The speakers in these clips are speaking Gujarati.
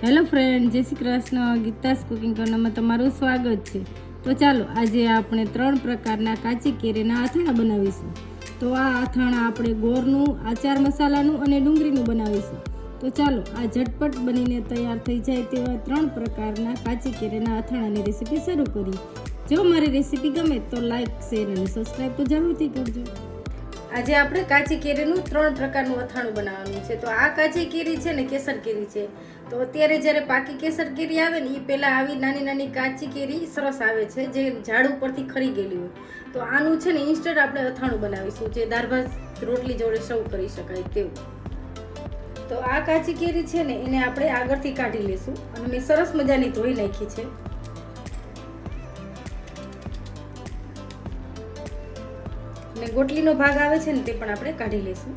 હેલો ફ્રેન્ડ, જય શ્રી કૃષ્ણ. ગીતાસ કુકિંગ કોર્નરમાં તમારું સ્વાગત છે. તો ચાલો, આજે આપણે ત્રણ પ્રકારના કાચી કેરીના અથાણા બનાવીશું. તો આ અથાણા આપણે ગોળનું આચાર મસાલાનું અને ડુંગળીનું બનાવીશું. તો ચાલો, આ ઝટપટ બનીને તૈયાર થઈ જાય તેવા ત્રણ પ્રકારના કાચી કેરીના અથાણાની રેસીપી શરૂ કરી જો મારી રેસીપી ગમે તો લાઇક શેર અને સબસ્ક્રાઈબ તો જરૂરથી કરજો. આજે આપણે કાચી કેરીનું ત્રણ પ્રકારનું અથાણું બનાવવાનું છે. તો આ કાચી કેરી છે ને કેસર કેરી છે. તો અત્યારે જ્યારે પાકી કેસર કેરી આવે ને, એ પહેલાં આવી નાની નાની કાચી કેરી સરસ આવે છે, જે ઝાડ ઉપરથી ખરી ગયેલી હોય. તો આનું છે ને ઇન્સ્ટન્ટ આપણે અથાણું બનાવીશું, જે દાળભાત, રોટલી જોડે સર્વ કરી શકાય તેવું. તો આ કાચી કેરી છે ને, એને આપણે આગળથી કાઢી લેશું. અને મેં સરસ મજાની ધોઈ નાખી છે. અને ગોટલીનો ભાગ આવે છે ને તે પણ આપણે કાઢી લઈશું.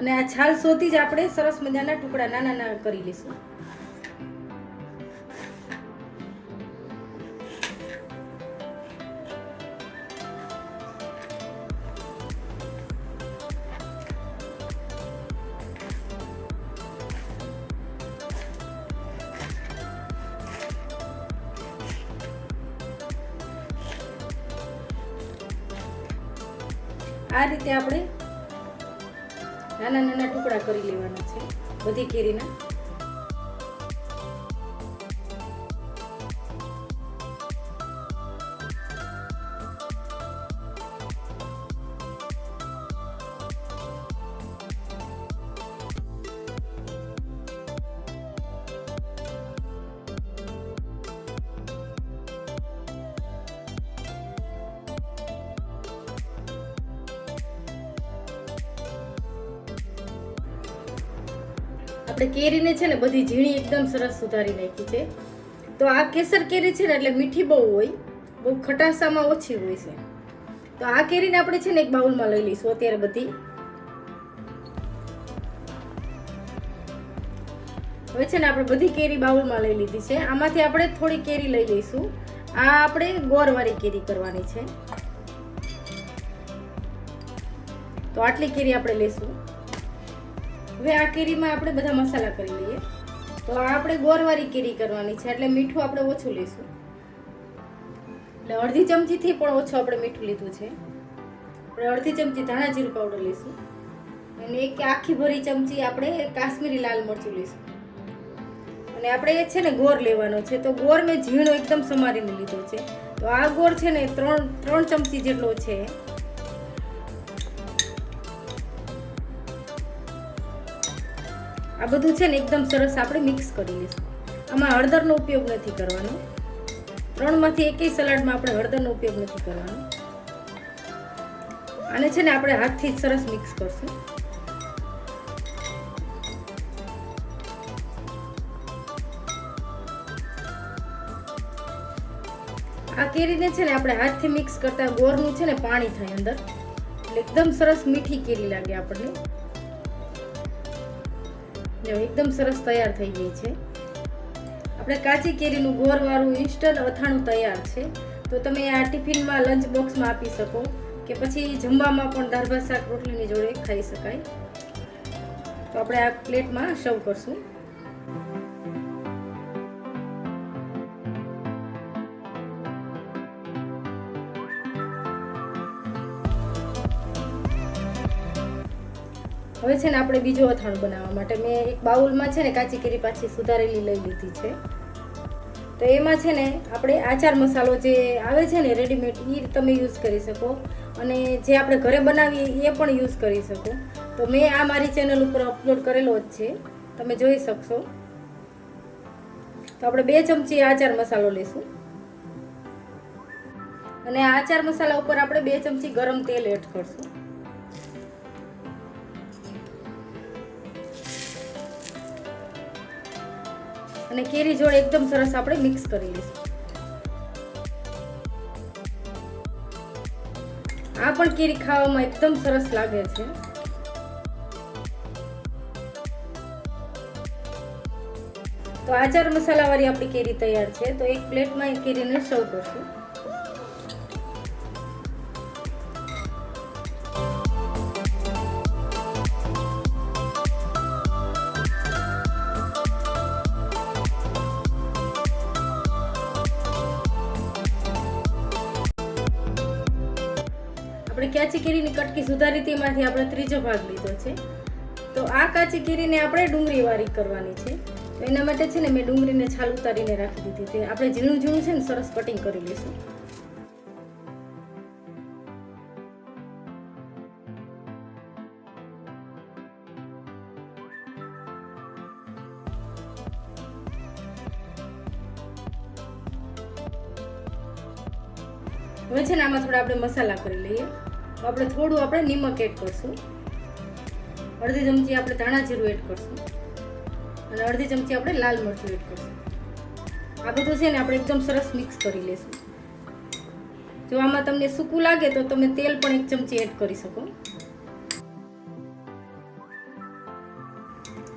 અને આ છાલ સોથી જ આપણે સરસ મજાના ટુકડા નાના નાના કરી લઈશું. આ રીતે આપણે નાના નાના ટુકડા કરી લેવાના છે બધી કેરીના. આપણે કેરીને છે ને બધી ઝીણી એકદમ સરસ સુધારી નાખી છે. તો આ કેસર કેરી છે ને એટલે મીઠી બહુ હોય, બહુ ખટાસામાં ઓછી હોય છે. તો આ કેરીને આપણે છે ને એક બાઉલમાં લઈ લઈશું અત્યારે બધી. હવે છે ને આપણે બધી કેરી બાઉલમાં લઈ લીધી છે. આમાંથી આપણે થોડી કેરી લઈ લઈશું. આ આપણે ગોળવાળી કેરી કરવાની છે. તો આટલી કેરી આપણે લઈશું. હવે આ કેરીમાં આપણે બધા મસાલા કરી લઈએ. તો આપણે ગોળવાળી કેરી કરવાની છે, એટલે મીઠું આપણે ઓછું લઈશું. એટલે અડધી ચમચીથી પણ ઓછું આપણે મીઠું લીધું છે. આપણે અડધી ચમચી ધાણા જીરું પાવડર લઈશું. અને એક આખી ભરી ચમચી આપણે કાશ્મીરી લાલ મરચું લઈશું. અને આપણે એ છે ને ગોળ લેવાનો છે, તો ગોળ મેં ઝીણો એકદમ સમારીને લીધો છે. તો આ ગોળ છે ને ત્રણ ત્રણ ચમચી જેટલો છે. આ બધું છે ને એકદમ સરસ આપણે મિક્સ કરી લઈશું. આમાં હળદરનો ઉપયોગ નથી કરવાનો. ત્રણમાંથી એકેય સલાડમાં આપણે હળદરનો ઉપયોગ નથી કરવાનો. આને છે ને આપણે હાથથી સરસ મિક્સ કરશું. આ કેરીને છે ને આપણે હાથથી મિક્સ કરતા ગોરનું છે ને પાણી થાય અંદર. એટલે એકદમ સરસ મીઠી કેરી લાગે આપણને. જો એકદમ સરસ તૈયાર થઈ ગઈ છે. આપણે કાચી કેરીનું ગોળવાળું ઇન્સ્ટન્ટ અથાણું તૈયાર છે. તો તમે આ ટિફિનમાં લંચ બોક્સમાં આપી શકો કે પછી જમવામાં પણ દાળ ભાત શાક, રોટલીની જોડે ખાઈ શકાય. તો આપણે આ પ્લેટમાં સર્વ કરશું. હવે છે ને આપણે બીજું અથાણું બનાવવા માટે. મેં એક બાઉલમાં છે ને કાચી કેરી પાછી સુધારેલી લઈ લીધી છે. તો એમાં છે ને આપણે આચાર મસાલો જે આવે છે ને રેડીમેડ એ તમે યુઝ કરી શકો. અને જે આપણે ઘરે બનાવીએ એ પણ યુઝ કરી શકો. તો મેં આ મારી ચેનલ ઉપર અપલોડ કરેલો જ છે. તમે જોઈ શકશો. તો આપણે બે ચમચી આચાર મસાલો લઈશું અને આચાર મસાલા ઉપર આપણે બે ચમચી ગરમ તેલ એડ કરશું. અને કેરી જોડે એકદમ સરસ આપણે મિક્સ કરી લઈશું. આ પણ કેરી ખાવામાં એકદમ સરસ લાગે છે. તો આચાર મસાલાવાળી આપણી કેરી તૈયાર છે, તો એક પ્લેટમાં એ કેરીને સર્વ કરશું. કાચી કેરીની કટકી સુધારી તેમાંથી આપણે ત્રીજો ભાગ લીધો છે. તો આ કાચી કેરીને આપણે ડુંગળી વારી કરવાની છે. તો એના માટે છે ને મેં ડુંગળીને છાલ ઉતારીને રાખી દીધી તે આપણે ઝીણું ઝીણું છે ને સરસ કટિંગ કરી લઈશું. હવે છે ને આમાં થોડા આપણે મસાલા કરી લઈએ. આપણે થોડું આપણે નિમક એડ કરશું. અડધી ચમચી આપણે ધાણા જીરું એડ કરશું. અને અડધી ચમચી આપણે લાલ મરચું એડ કરશું. આ બધું છે ને આપણે એકદમ સરસ મિક્સ કરી લેશું. જો આમાં તમને સૂકું લાગે તો તમે તેલ પણ એક ચમચી એડ કરી શકો.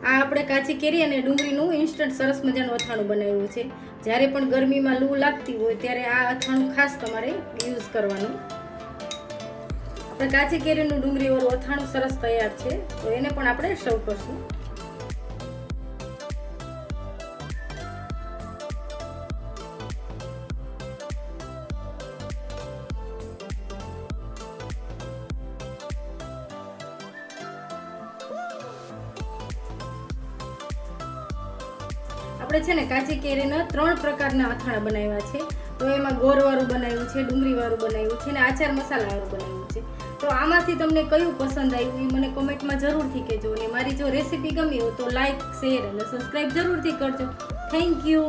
આ આપણે કાચી કેરી અને ડુંગળીનું ઇન્સ્ટન્ટ સરસ મજાનું અથાણું બનાવ્યું છે. જ્યારે પણ ગરમીમાં લૂ લાગતી હોય ત્યારે આ અથાણું ખાસ તમારે યુઝ કરવાનું. આપણે કાચી કેરીનું ડુંગળી વાળું અથાણું સરસ તૈયાર છે. તો એને પણ આપણે સર્વ કરશું. આપણે છે ને કાચી કેરીના ત્રણ પ્રકારના અથાણા બનાવ્યા છે. તો એમાં ગોરવાળું બનાવ્યું છે, ડુંગળીવાળું બનાવ્યું છે અને આચાર મસાલાવાળું બનાવ્યું છે. તો આમાંથી તમને કયું પસંદ આવ્યું એ મને કોમેન્ટમાં જરૂરથી કહેજો અને મારી જો રેસીપી ગમી હોય તો લાઈક શેર અને સબસ્ક્રાઈબ જરૂરથી કરજો. Thank you